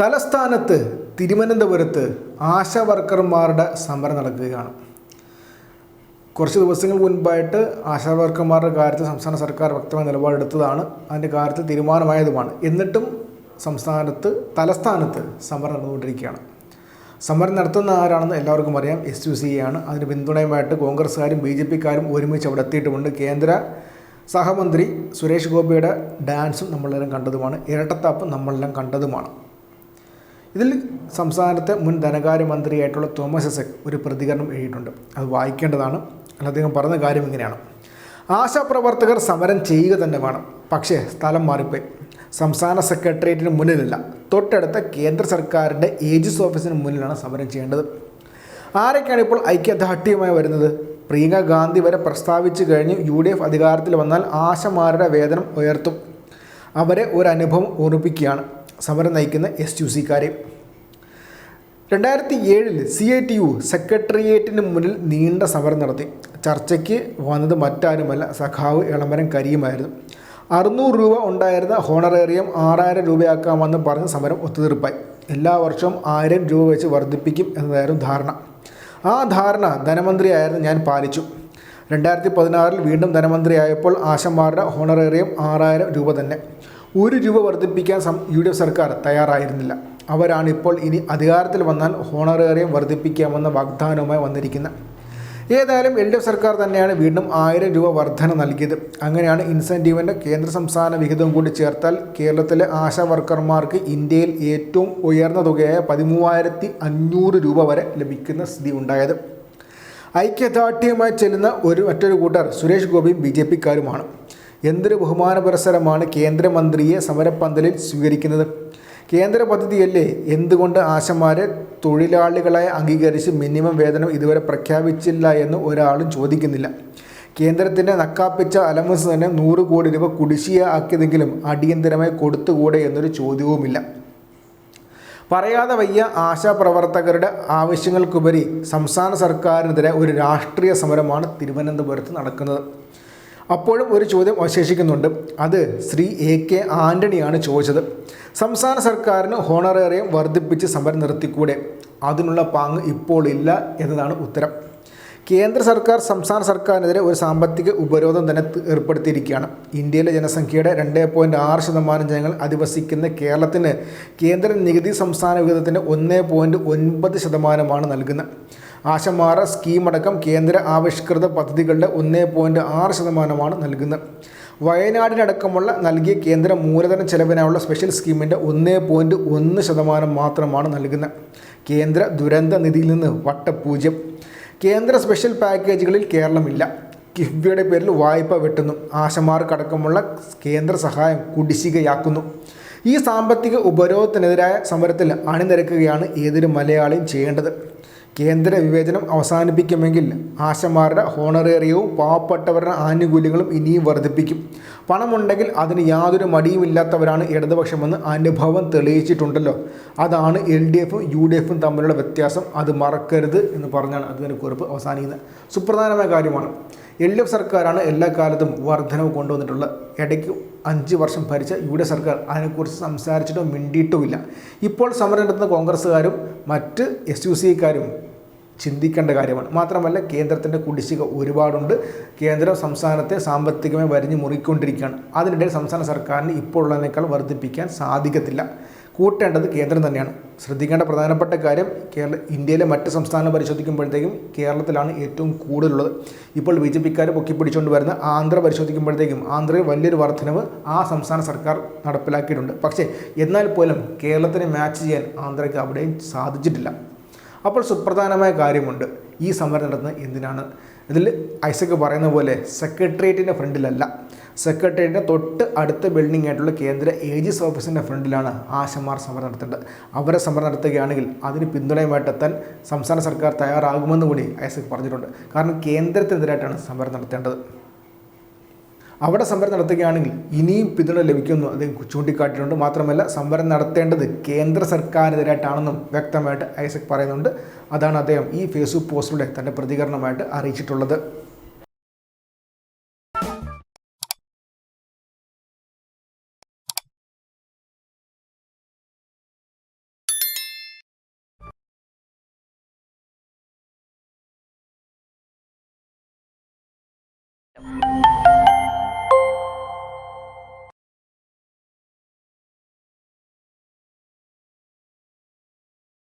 തലസ്ഥാനത്ത് തിരുവനന്തപുരത്ത് ആശാ വർക്കർമാരുടെ സമരം നടക്കുകയാണ്. കുറച്ച് ദിവസങ്ങൾ മുൻപായിട്ട് ആശാ വർക്കർമാരുടെ കാര്യത്തിൽ സംസ്ഥാന സർക്കാർ വ്യക്തമായ നിലപാടെടുത്തതാണ്. അതിന്റെ കാര്യത്തിൽ തീരുമാനമായതുമാണ്. എന്നിട്ടും സംസ്ഥാനത്ത് തലസ്ഥാനത്ത് സമരം നടന്നുകൊണ്ടിരിക്കുകയാണ്. സമരം നടത്തുന്ന ആരാണെന്ന് എല്ലാവർക്കും അറിയാം. എസ് യു സി ആണ്. അതിന് പിന്തുണയുമായിട്ട് കോൺഗ്രസ്സുകാരും ബി ജെ പിക്കാരും ഒരുമിച്ച് അവിടെ എത്തിയിട്ടുമുണ്ട്. കേന്ദ്ര സഹമന്ത്രി സുരേഷ് ഗോപിയുടെ ഡാൻസും നമ്മളെല്ലാം കണ്ടതുമാണ്. ഇരട്ടത്താപ്പ് നമ്മളെല്ലാം കണ്ടതുമാണ്. ഇതിൽ സംസ്ഥാനത്തെ മുൻ ധനകാര്യമന്ത്രിയായിട്ടുള്ള തോമസ് ഐസക് ഒരു പ്രതികരണം എഴുതിയിട്ടുണ്ട്. അത് വായിക്കേണ്ടതാണ്. അദ്ദേഹം പറഞ്ഞ കാര്യം ഇങ്ങനെയാണ്. ആശാപ്രവർത്തകർ സമരം ചെയ്യുക തന്നെ വേണം. പക്ഷേ സ്ഥലം മാറിപ്പോയി. സംസ്ഥാന സെക്രട്ടേറിയറ്റിന് മുന്നിലല്ല. തൊട്ടടുത്ത കേന്ദ്ര സർക്കാരിന്റെ ഏജസ് ഓഫീസിന് മുന്നിലാണ് സമരം ചെയ്യേണ്ടത്. ആരൊക്കെയാണ് ഇപ്പോൾ ഐക്യദാർഢ്യമായി വരുന്നത്? പ്രിയങ്ക ഗാന്ധി വരെ പ്രസ്താവിച്ചു കഴിഞ്ഞ് യു ഡി എഫ് അധികാരത്തിൽ വന്നാൽ ആശമാരുടെ വേതനം ഉയർത്തും. അവരെ ഒരു അനുഭവം ഓർമ്മിപ്പിക്കുകയാണ്. സമരം നയിക്കുന്ന എസ് യു സിക്കാരെ. രണ്ടായിരത്തി ഏഴിൽ സി ഐ ടി യു സെക്രട്ടേറിയറ്റിന് മുന്നിൽ നീണ്ട സമരം നടത്തി. ചർച്ചയ്ക്ക് വന്നത് മറ്റാരുമല്ല സഖാവ് ഇളമരം കരിയുമായിരുന്നു അറുന്നൂറ് രൂപ ഉണ്ടായിരുന്ന ഹോണറേറിയം ആറായിരം രൂപയാക്കാമെന്ന് പറഞ്ഞ് സമരം ഒത്തുതീർപ്പായി. എല്ലാ വർഷവും ആയിരം രൂപ വെച്ച് വർദ്ധിപ്പിക്കും എന്നതായിരുന്നു ധാരണ. ആ ധാരണ ധനമന്ത്രിയായിരുന്നു ഞാൻ പാലിച്ചു. രണ്ടായിരത്തി പതിനാറിൽ വീണ്ടും ധനമന്ത്രിയായപ്പോൾ ആശമാരുടെ ഹോണറേറിയം ആറായിരം രൂപ തന്നെ. ഒരു രൂപ വർദ്ധിപ്പിക്കാൻ യു ഡി എഫ് സർക്കാർ തയ്യാറായിരുന്നില്ല. അവരാണ് ഇപ്പോൾ ഇനി അധികാരത്തിൽ വന്നാൽ ഹോണറേറിയം വർദ്ധിപ്പിക്കാമെന്ന വാഗ്ദാനവുമായി വന്നിരിക്കുന്നത് ഏതായാലും എൽ ഡി എഫ് സർക്കാർ തന്നെയാണ് വീണ്ടും ആയിരം രൂപ വർധന നൽകിയത്. അങ്ങനെയാണ് ഇൻസെന്റീവിന്റെ കേന്ദ്ര സംസ്ഥാന വിഹിതവും കൂടി ചേർത്താൽ കേരളത്തിലെ ആശാ വർക്കർമാർക്ക് ഇന്ത്യയിൽ ഏറ്റവും ഉയർന്ന തുകയായ പതിമൂവായിരത്തി അഞ്ഞൂറ് രൂപ വരെ ലഭിക്കുന്ന സ്ഥിതി ഉണ്ടായത്. ഐക്യദാർഢ്യമായി ചെല്ലുന്ന ഒരു മറ്റൊരു കൂട്ടർ സുരേഷ് ഗോപിയും ബി ജെ പിക്കാരുമാണ്. എന്തൊരു ബഹുമാന പുരസരമാണ് കേന്ദ്രമന്ത്രിയെ സമരപ്പന്തലിൽ സ്വീകരിക്കുന്നത്. കേന്ദ്ര പദ്ധതിയല്ലേ? എന്തുകൊണ്ട് ആശമാരെ തൊഴിലാളികളായി അംഗീകരിച്ച് മിനിമം വേതനം ഇതുവരെ പ്രഖ്യാപിച്ചില്ല എന്ന് ഒരാളും ചോദിക്കുന്നില്ല. കേന്ദ്രത്തിന്റെ നക്കാപ്പിച്ച അലമസ് തന്നെ നൂറ് കോടി രൂപ കുടിശ്ശിയ ആക്കിയതെങ്കിലും അടിയന്തരമായി കൊടുത്തുകൂടെ എന്നൊരു ചോദ്യവുമില്ല. പറയാതെ വയ്യ ആശാപ്രവർത്തകരുടെ ആവശ്യങ്ങൾക്കുപരി സംസ്ഥാന സർക്കാരിനെതിരെ ഒരു രാഷ്ട്രീയ സമരമാണ് തിരുവനന്തപുരത്ത് നടക്കുന്നത്. അപ്പോഴും ഒരു ചോദ്യം അവശേഷിക്കുന്നുണ്ട്. അത് ശ്രീ എ കെ ആന്റണിയാണ് ചോദിച്ചത്. സംസ്ഥാന സർക്കാരിന് ഹോണറേറിയം വർദ്ധിപ്പിച്ച് സമരം നിർത്തിക്കൂടെ? അതിനുള്ള പാങ്ങ് ഇപ്പോൾ ഇല്ല എന്നതാണ് ഉത്തരം. കേന്ദ്ര സർക്കാർ സംസ്ഥാന സർക്കാരിനെതിരെ ഒരു സാമ്പത്തിക ഉപരോധം തന്നെ ഏർപ്പെടുത്തിയിരിക്കുകയാണ്. ഇന്ത്യയിലെ ജനസംഖ്യയുടെ രണ്ട് പോയിന്റ് ആറ് ശതമാനം ജനങ്ങൾ അധിവസിക്കുന്ന കേരളത്തിന് കേന്ദ്ര നികുതി സംസ്ഥാന വിഹിതത്തിന്റെ ഒന്ന് പോയിന്റ് ഒൻപത് ശതമാനമാണ് നൽകുന്നത്. ആശമാറ സ്കീമടക്കം കേന്ദ്ര ആവിഷ്കൃത പദ്ധതികളുടെ ഒന്ന് പോയിന്റ് ആറ് ശതമാനമാണ് നൽകുന്നത്. വയനാടിനടക്കമുള്ള നൽകിയ കേന്ദ്ര മൂലധന ചെലവിനായുള്ള സ്പെഷ്യൽ സ്കീമിന്റെ ഒന്ന് പോയിന്റ് ഒന്ന് ശതമാനം മാത്രമാണ് നൽകുന്നത്. കേന്ദ്ര ദുരന്ത നിധിയിൽ നിന്ന് വട്ടപൂജ്യം. കേന്ദ്ര സ്പെഷ്യൽ പാക്കേജുകളിൽ കേരളമില്ല. കിഫ്ബിയുടെ പേരിൽ വായ്പ വെട്ടുന്നു. ആശമാർക്കടക്കമുള്ള കേന്ദ്ര സഹായം കുടിശ്ശികയാക്കുന്നു. ഈ സാമ്പത്തിക ഉപരോധത്തിനെതിരായ സമരത്തിൽ അണിനിരക്കുകയാണ് ഏതൊരു മലയാളിയും ചെയ്യേണ്ടത്. കേന്ദ്ര വിവേചനം അവസാനിപ്പിക്കുമെങ്കിൽ ആശമാരുടെ ഹോണറേറിയവും പാവപ്പെട്ടവരുടെ ആനുകൂല്യങ്ങളും ഇനിയും വർദ്ധിപ്പിക്കും. പണമുണ്ടെങ്കിൽ അതിന് യാതൊരു മടിയുമില്ലാത്തവരാണ് ഇടതുപക്ഷമെന്ന് അനുഭവം തെളിയിച്ചിട്ടുണ്ടല്ലോ. അതാണ് എൽ ഡി എഫും യു ഡി എഫും തമ്മിലുള്ള വ്യത്യാസം. അത് മറക്കരുത് എന്ന് പറഞ്ഞാണ് അതിന് കുറിപ്പ് അവസാനിക്കുന്നത്. സുപ്രധാനമായ കാര്യമാണ്. എൽ ഡി എഫ് സർക്കാരാണ് എല്ലാ കാലത്തും വർധനവ് കൊണ്ടുവന്നിട്ടുള്ളത്. ഇടയ്ക്ക് അഞ്ച് വർഷം ഭരിച്ച യു ഡി എഫ് സർക്കാർ അതിനെക്കുറിച്ച് സംസാരിച്ചിട്ടോ മിണ്ടിയിട്ടോ ഇല്ല ഇപ്പോൾ സമരം നടത്തുന്ന കോൺഗ്രസ്സുകാരും മറ്റ് എസ് യു സിക്കാരും ചിന്തിക്കേണ്ട കാര്യമാണ്. മാത്രമല്ല കേന്ദ്രത്തിന്റെ കുടിശ്ശിക ഒരുപാടുണ്ട്. കേന്ദ്രം സംസ്ഥാനത്തെ സാമ്പത്തികമായി വരിഞ്ഞ് മുറിക്കൊണ്ടിരിക്കുകയാണ്. അതിനിടയിൽ സംസ്ഥാന സർക്കാരിന് ഇപ്പോഴുള്ളതിനേക്കാൾ വർദ്ധിപ്പിക്കാൻ സാധിക്കത്തില്ല. കൂട്ടേണ്ടത് കേന്ദ്രം തന്നെയാണ്. ശ്രദ്ധിക്കേണ്ട പ്രധാനപ്പെട്ട കാര്യം കേരള ഇന്ത്യയിലെ മറ്റ് സംസ്ഥാനങ്ങൾ പരിശോധിക്കുമ്പോഴത്തേക്കും കേരളത്തിലാണ് ഏറ്റവും കൂടുതലുള്ളത്. ഇപ്പോൾ ബി ജെ പിക്കാർ പൊക്കിപ്പിടിച്ചുകൊണ്ട് വരുന്ന ആന്ധ്ര പരിശോധിക്കുമ്പോഴത്തേക്കും ആന്ധ്രയിൽ വലിയൊരു വർധനവ് ആ സംസ്ഥാന സർക്കാർ നടപ്പിലാക്കിയിട്ടുണ്ട്. പക്ഷേ എന്നാൽ പോലും കേരളത്തിനെ മാച്ച് ചെയ്യാൻ ആന്ധ്രയ്ക്ക് അവിടെയും സാധിച്ചിട്ടില്ല. അപ്പോൾ സുപ്രധാനമായ കാര്യമുണ്ട്. ഈ സമരം നടത്തുന്നത് എന്തിനാണ്? ഇതിൽ ഐസക് പറയുന്ന പോലെ സെക്രട്ടേറിയറ്റിന്റെ ഫ്രണ്ടിലല്ല. സെക്രട്ടേറിയറ്റിന്റെ തൊട്ട് അടുത്ത ബിൽഡിംഗ് ആയിട്ടുള്ള കേന്ദ്ര ഏജീസ് ഓഫീസിന്റെ ഫ്രണ്ടിലാണ് ആശമാർ സമരം നടത്തേണ്ടത്. അവരെ സമരം നടത്തുകയാണെങ്കിൽ അതിന് പിന്തുണയുമായിട്ട് എത്താൻ സംസ്ഥാന സർക്കാർ തയ്യാറാകുമെന്ന് കൂടി ഐസക് പറഞ്ഞിട്ടുണ്ട്. കാരണം കേന്ദ്രത്തിനെതിരായിട്ടാണ് സമരം നടത്തേണ്ടത്. അവിടെ സമരം നടത്തുകയാണെങ്കിൽ ഇനിയും പിന്തുണ ലഭിക്കുമെന്നും അദ്ദേഹം ചൂണ്ടിക്കാട്ടിയിട്ടുണ്ട്. മാത്രമല്ല സമരം നടത്തേണ്ടത് കേന്ദ്ര സർക്കാരിനെതിരായിട്ടാണെന്നും വ്യക്തമായിട്ട് ഐസക് പറയുന്നുണ്ട്. അതാണ് അദ്ദേഹം ഈ ഫേസ്ബുക്ക് പോസ്റ്റിലൂടെ തന്റെ പ്രതികരണമായിട്ട് അറിയിച്ചിട്ടുള്ളത്.